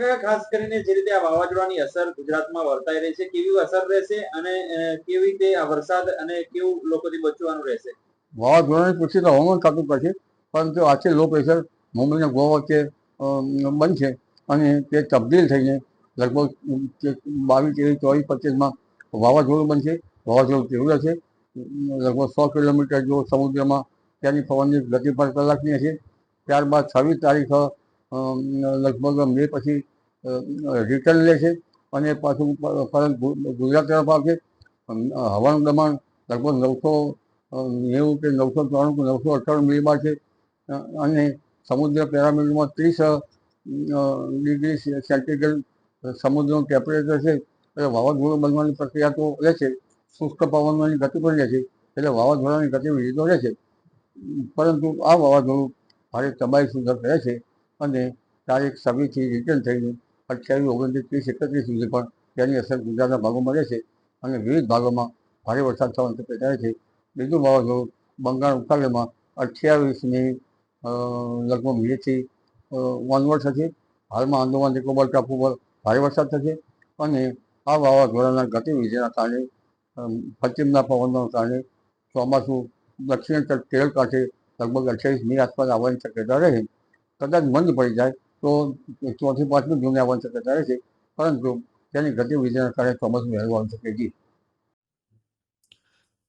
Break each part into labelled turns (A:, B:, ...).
A: કાકા ખાસ કરીને જે રીતે આ વાવાઝોડાની અસર ગુજરાતમાં વર્તાઈ રહી છે, કેવી અસર રહેશે અને કેવી રીતે આ વરસાદ અને કેવું લોકોથી બચવાનું રહેશે?
B: વાવાઝોડાની પૂછી તો હવામાન ખાતું કરશે પરંતુ આજે લો પ્રેશર મુંબઈ અને ગોવા વચ્ચે બનશે અને તે તબદીલ થઈને લગભગ બાવીસ ત્રેવીસ ચોવીસ પચીસમાં વાવાઝોડું બનશે વાવાઝોડું તીવ્ર છે, લગભગ સો કિલોમીટર જો સમુદ્રમાં ત્યાંની પવનની ગતિ પર કલાકની હશે. ત્યારબાદ છવ્વીસ તારીખ લગભગ મે પછી રિટર્ન લે છે અને પાછું પરત ગુજરાત તરફ આવશે. અમ, હવાનું દબાણ લગભગ નવસો નેવું કે નવસો ત્રાણું કે નવસો અઠ્ઠાણું મિલીબાર છે. અને સમુદ્ર પેરામીટરમાં ત્રીસ ડિગ્રી સેન્ટીગ્રેડ સમુદ્રનું ટેમ્પરેચર છે. એટલે વાવાઝોડું બનવાની પ્રક્રિયા તો રહે છે. શુષ્ક પવનની ગતિ પણ રહે છે. એટલે વાવાઝોડાની ગતિવિધિ તો રહે છે. પરંતુ આ વાવાઝોડું ભારે તબાહી સુધર રહે છે. અને તારીખ છવ્વીસથી રિટર્ન થઈને અઠ્યાવીસ ઓગણત્રીસ ત્રીસ એકત્રીસ સુધી પણ તેની અસર ગુજરાતના ભાગોમાં રહેશે અને વિવિધ ભાગોમાં ભારે વરસાદ થવાની શક્યતા છે. બીજું વાવાઝોડું બંગાળ ઉપસાગરમાં અઠ્યાવીસમી લગભગ વીસથી ઓનવર્ડ થશે. હાલમાં આંદોમાન નિકોબાર ટાપુ પર ભારે વરસાદ થશે અને આ વાવાઝોડાના ગતિવિધિના કારણે પશ્ચિમના પવનના કારણે ચોમાસું દક્ષિણ તટ કેરળ કાંઠે લગભગ અઠ્યાવીસ મી આસપાસ આવવાની શક્યતા રહે. કદાચ મંદ પડી જાય તો ચોથી પાંચમી જૂને આવવાની શક્યતા રહે છે. પરંતુ તેની ગતિવિધિના કારણે ચોમાસું વહેલું આવી શકે છે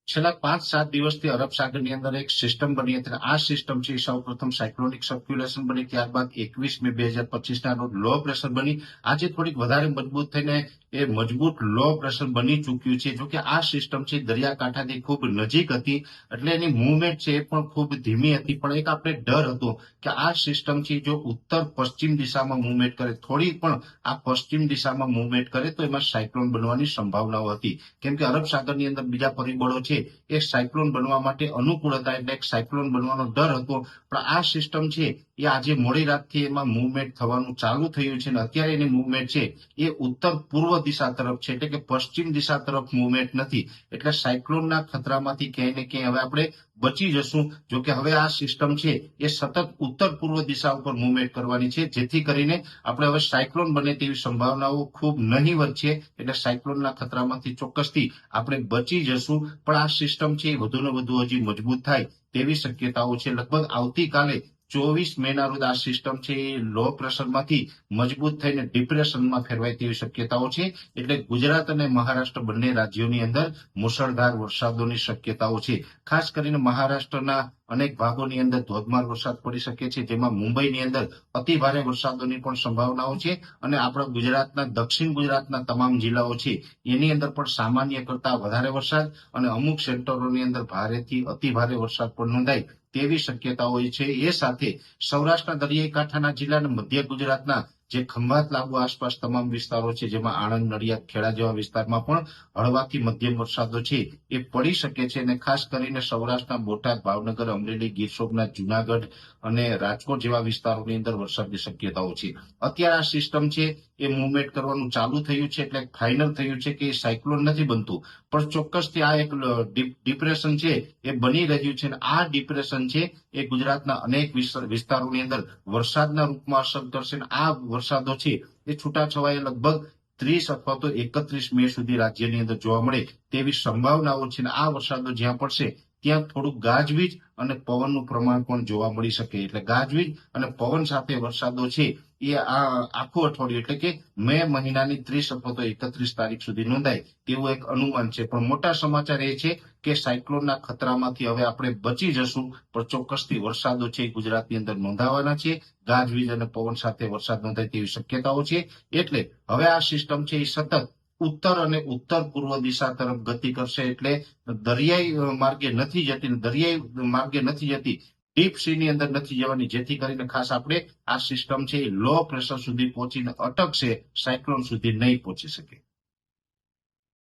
C: છેલ્લા પાંચ સાત દિવસથી અરબ સાગરની અંદર એક સિસ્ટમ બની હતી. આ સિસ્ટમ છે સૌ પ્રથમ સાયક્લોનિક સર્ક્યુલેશન બની. ત્યારબાદ એકવીસ મે બે હજાર પચીસ ના રોજ લો પ્રેશર બની. આજે થોડીક વધારે મજબૂત થઈને એ મજબૂત લો પ્રેશર બની ચૂક્યું છે. જોકે આ સિસ્ટમ છે દરિયાકાંઠાથી ખૂબ નજીક હતી, એટલે એની મુવમેન્ટ છે એ પણ ખૂબ ધીમી હતી. પણ એક આપણે ડર હતો કે આ સિસ્ટમ છે, જો ઉત્તર પશ્ચિમ દિશામાં મુવમેન્ટ કરે, થોડી પણ આ પશ્ચિમ દિશામાં મુવમેન્ટ કરે, તો એમાં સાયક્લોન બનવાની સંભાવનાઓ હતી. કેમ કે અરબ સાગરની અંદર બીજા પરિબળો છે, એ સાયક્લોન બનવા માટે અનુકૂળ હતા, એટલે એક સાયક્લોન બનવાનો ડર હતો. પણ આ સિસ્ટમ છે, એ આજે મોડી રાતથી એમાં મુવમેન્ટ થવાનું ચાલુ થયું છે અને અત્યારે એની મુવમેન્ટ છે, એ ઉત્તર પૂર્વ દિશા તરફ છે એટલે કે પશ્ચિમ દિશા તરફ મુવમેન્ટ નથી. એટલે સાયક્લોનના ખતરામાંથી ક્યાંય ક્યાંય હવે આપણે બચી જશું. જો કે હવે આ સિસ્ટમ છે એ સતત ઉત્તર પૂર્વ દિશા ઉપર મુવમેન્ટ કરવાની છે. જેથી કરીને આપણે હવે સાયક્લોન બને તેવી સંભાવનાઓ ખૂબ નહીવત છે. એટલે સાયક્લોનના ખતરામાંથી ચોક્કસથી આપણે બચી જશું. પણ આ સિસ્ટમ છે એ વધુ ને વધુ હજી મજબૂત થાય તેવી શક્યતાઓ છે. લગભગ આવતીકાલે ચોવીસ મેના રોજ આ સિસ્ટમ છે એ લો પ્રેશરમાંથી મજબૂત થઈને ડિપ્રેશનમાં ફેરવાય તેવી શક્યતાઓ છે. એટલે ગુજરાત અને મહારાષ્ટ્ર બંને રાજ્યોની અંદર મુશળધાર વરસાદોની શક્યતાઓ છે. ખાસ કરીને મહારાષ્ટ્રના અનેક ભાગોની અંદર ધોધમાર વરસાદ પડી શકે છે. જેમાં મુંબઈની અંદર અતિ ભારે વરસાદોની પણ સંભાવનાઓ છે અને આપણા ગુજરાતના, દક્ષિણ ગુજરાતના તમામ જિલ્લાઓ છે, એની અંદર પણ સામાન્ય કરતા વધારે વરસાદ અને અમુક સેન્ટરોની અંદર ભારેથી અતિ ભારે વરસાદ પણ નોંધાય. તેવી શક્યતાઓ છે એ સાથે સૌરાષ્ટ્રના દરિયાઈ કાંઠાના જિલ્લા અને મધ્ય ગુજરાતના જે ખંભાત લાગુ આસપાસ તમામ વિસ્તારો છે, જેમાં આણંદ, નડિયાદ, ખેડા જેવા વિસ્તારમાં પણ હળવાથી મધ્યમ વરસાદો છે. એ પડી શકે છે અને ખાસ કરીને સૌરાષ્ટ્રના બોટાદ, ભાવનગર, અમરેલી, ગીર સોમનાથ, જુનાગઢ અને રાજકોટ જેવા વિસ્તારોની અંદર વરસાદની શક્યતાઓ છે. અત્યારે આ સિસ્ટમ છે, એ મુવમેન્ટ કરવાનું ચાલુ થયું છે એટલે ફાઇનલ થયું છે કે એ સાયક્લોન નથી બનતું. પણ ચોક્કસથી આ એક ડિપ્રેશન છે, એ બની રહ્યું છે અને આ ડિપ્રેશન છે એ ગુજરાતના અનેક વિસ્ત- વિસ્તારોની અંદર વરસાદના રૂપમાં અસર કરશે આ વરસાદો છે એ છૂટાછવાયા લગભગ ત્રીસ અથવા તો એકત્રીસ મે સુધી રાજ્યની અંદર જોવા મળે તેવી સંભાવનાઓ છે આ વરસાદો જ્યાં પડશે ત્યાં થોડુંક ગાજવીજ અને પવનનું પ્રમાણ પણ જોવા મળી શકે. એટલે ગાજવીજ અને પવન સાથે વરસાદો છે, એ આ આખું અઠવાડિયું, એટલે કે મે મહિનાની ત્રીસ અથવા તો એકત્રીસ તારીખ સુધી નોંધાય તેવું એક અનુમાન છે. પણ મોટા સમાચાર એ છે કે સાયક્લોનના ખતરામાંથી હવે આપણે બચી જશું, પણ ચોક્કસથી વરસાદો છે ગુજરાતની અંદર નોંધાવાના છે. ગાજવીજ અને પવન સાથે વરસાદ નોંધાય તેવી શક્યતાઓ છે. એટલે હવે આ સિસ્ટમ છે એ સતત ઉત્તર અને ઉત્તર પૂર્વ દિશા તરફ ગતિ કરશે એટલે દરિયાઈ માર્ગે નથી જતી દરિયાઈ માર્ગે નથી જતી, ડીપ સી ની અંદર નથી જવાની, જેથી કરીને ખાસ આપણે આ સિસ્ટમ છે એ લો પ્રેશર સુધી પહોંચીને અટકશે, સાયક્લોન સુધી નહીં પહોંચી શકે.